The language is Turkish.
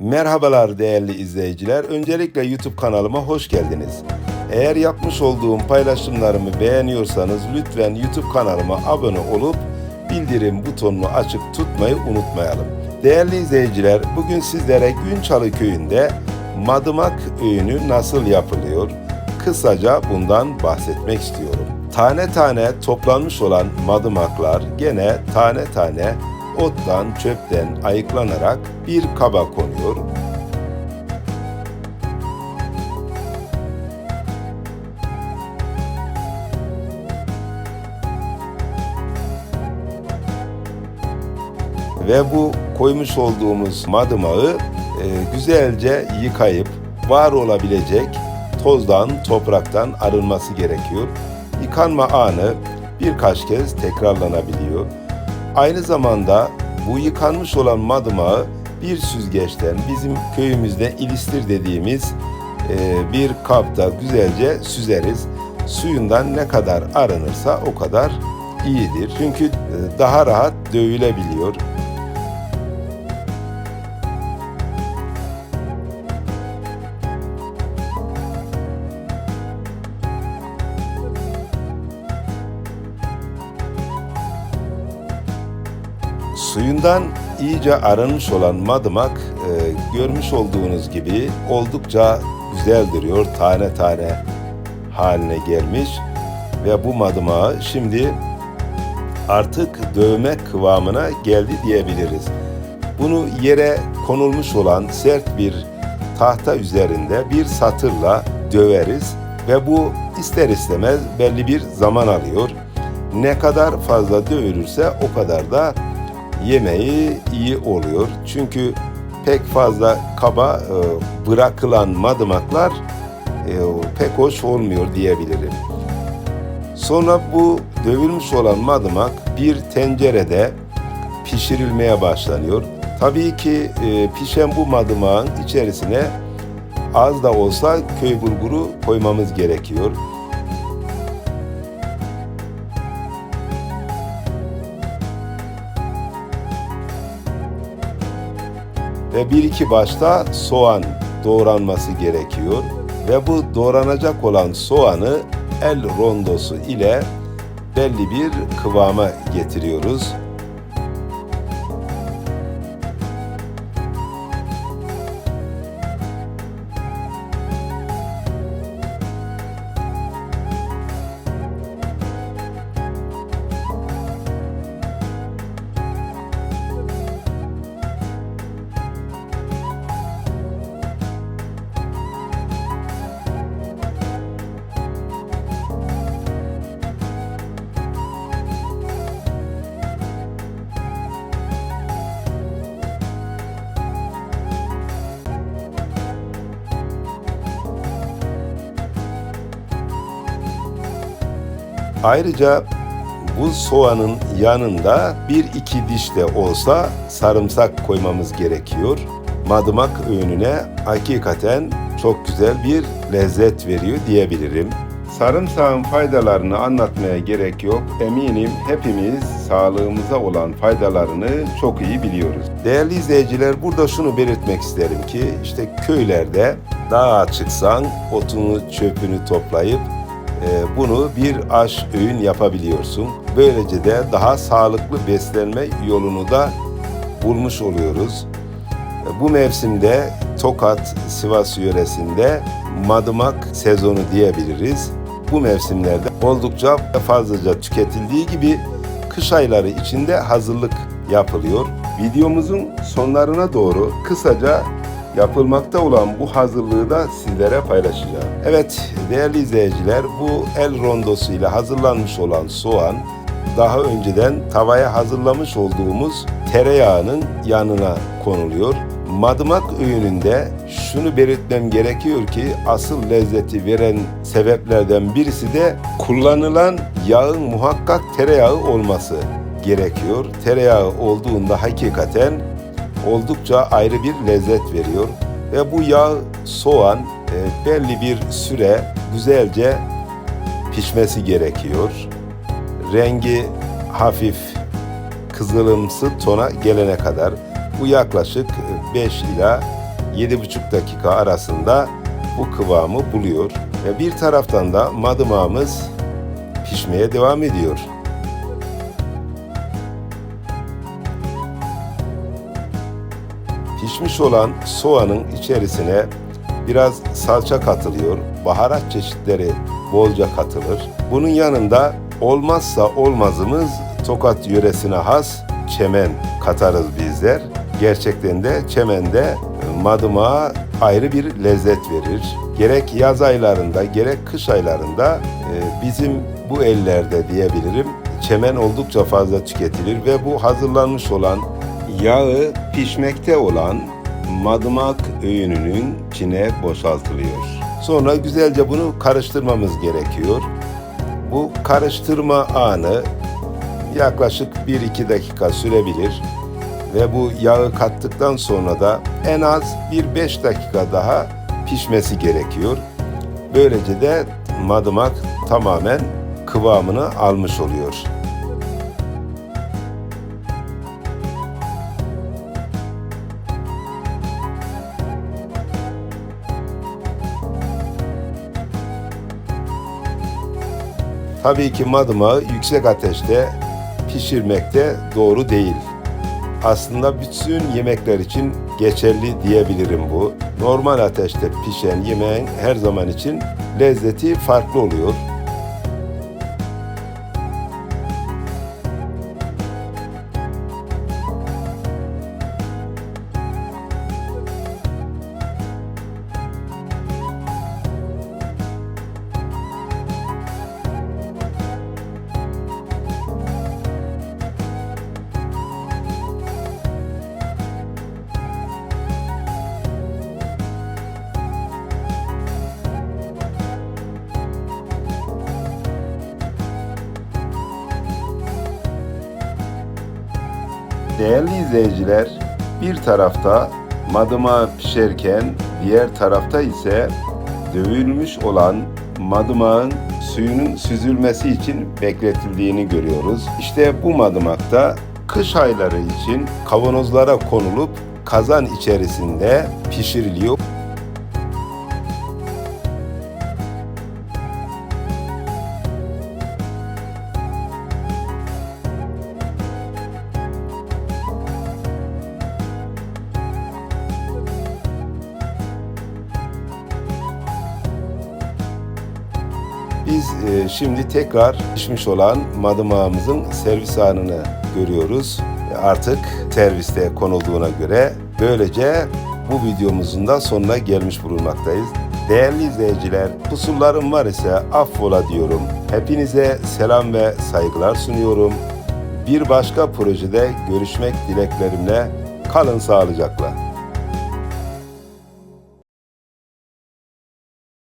Merhabalar değerli izleyiciler. Öncelikle YouTube kanalıma hoş geldiniz. Eğer yapmış olduğum paylaşımlarımı beğeniyorsanız lütfen YouTube kanalıma abone olup bildirim butonunu açık tutmayı unutmayalım. Değerli izleyiciler, bugün sizlere Günçalı köyünde madımak öğünü nasıl yapılıyor? Kısaca bundan bahsetmek istiyorum. Tane tane toplanmış olan madımaklar gene tane tane ottan, çöpten ayıklanarak bir kaba konuyor. Ve bu koymuş olduğumuz madımağı e, güzelce yıkayıp var olabilecek tozdan, topraktan arınması gerekiyor. Yıkanma anı birkaç kez tekrarlanabiliyor. Aynı zamanda bu yıkanmış olan madımağı bir süzgeçten bizim köyümüzde ilistir dediğimiz e, bir kapta güzelce süzeriz. Suyundan ne kadar arınırsa o kadar iyidir. Çünkü e, daha rahat dövülebiliyor. Suyundan iyice arınmış olan madımak e, görmüş olduğunuz gibi oldukça güzel duruyor. Tane tane haline gelmiş ve bu madımağı şimdi artık dövme kıvamına geldi diyebiliriz. Bunu yere konulmuş olan sert bir tahta üzerinde bir satırla döveriz ve bu ister istemez belli bir zaman alıyor. Ne kadar fazla dövülürse o kadar da yemeği iyi oluyor. Çünkü pek fazla kaba e, bırakılan madımaklar e, pek hoş olmuyor diyebilirim. Sonra bu dövülmüş olan madımak bir tencerede pişirilmeye başlanıyor. Tabii ki e, pişen bu madımağın içerisine az da olsa köy bulguru koymamız gerekiyor. Bir iki başta soğan doğranması gerekiyor ve bu doğranacak olan soğanı el rondosu ile belli bir kıvama getiriyoruz. Ayrıca bu soğanın yanında bir iki diş de olsa sarımsak koymamız gerekiyor. Madımak öğününe hakikaten çok güzel bir lezzet veriyor diyebilirim. Sarımsağın faydalarını anlatmaya gerek yok. Eminim hepimiz sağlığımıza olan faydalarını çok iyi biliyoruz. Değerli izleyiciler burada şunu belirtmek isterim ki işte köylerde dağa çıksan otunu çöpünü toplayıp bunu bir aş öğün yapabiliyorsun. Böylece de daha sağlıklı beslenme yolunu da bulmuş oluyoruz. E, Bu mevsimde Tokat, Sivas yöresinde madımak sezonu diyebiliriz. Bu mevsimlerde oldukça fazlaca tüketildiği gibi kış ayları içinde hazırlık yapılıyor. Videomuzun sonlarına doğru kısaca yapılmakta olan bu hazırlığı da sizlere paylaşacağım. Evet değerli izleyiciler bu el rondosuyla hazırlanmış olan soğan daha önceden tavaya hazırlamış olduğumuz tereyağının yanına konuluyor. Madımak öğününde şunu belirtmem gerekiyor ki asıl lezzeti veren sebeplerden birisi de kullanılan yağın muhakkak tereyağı olması gerekiyor. Tereyağı olduğunda hakikaten oldukça ayrı bir lezzet veriyor. Ve bu yağ, soğan e, belli bir süre güzelce pişmesi gerekiyor. Rengi hafif kızılımsı tona gelene kadar bu yaklaşık 5 ila 7,5 dakika arasında bu kıvamı buluyor. Ve bir taraftan da madımağımız pişmeye devam ediyor. Pişmiş olan soğanın içerisine biraz salça katılıyor. Baharat çeşitleri bolca katılır. Bunun yanında olmazsa olmazımız Tokat yöresine has çemen katarız bizler. Gerçekten de çemende madımağa ayrı bir lezzet verir. Gerek yaz aylarında gerek kış aylarında e, bizim bu ellerde diyebilirim çemen oldukça fazla tüketilir ve bu hazırlanmış olan yağı pişmekte olan madımak öğününün içine boşaltılıyor. Sonra güzelce bunu karıştırmamız gerekiyor. Bu karıştırma anı yaklaşık 1-2 dakika sürebilir ve bu yağı kattıktan sonra da en az bir 5 dakika daha pişmesi gerekiyor. Böylece de madımak tamamen kıvamını almış oluyor. Tabii ki madımağı yüksek ateşte pişirmekte doğru değil. Aslında bütün yemekler için geçerli diyebilirim bu. Normal ateşte pişen yemeğin her zaman için lezzeti farklı oluyor. Değerli izleyiciler, bir tarafta madıma pişerken diğer tarafta ise dövülmüş olan madımağın suyunun süzülmesi için bekletildiğini görüyoruz. İşte bu madımak da kış ayları için kavanozlara konulup kazan içerisinde pişiriliyor. Biz e, şimdi tekrar pişmiş olan madımağımızın servis anını görüyoruz. E, Artık serviste konulduğuna göre böylece bu videomuzun da sonuna gelmiş bulunmaktayız. Değerli izleyiciler, kusurlarım var ise affola diyorum. Hepinize selam ve saygılar sunuyorum. Bir başka projede görüşmek dileklerimle kalın sağlıcakla.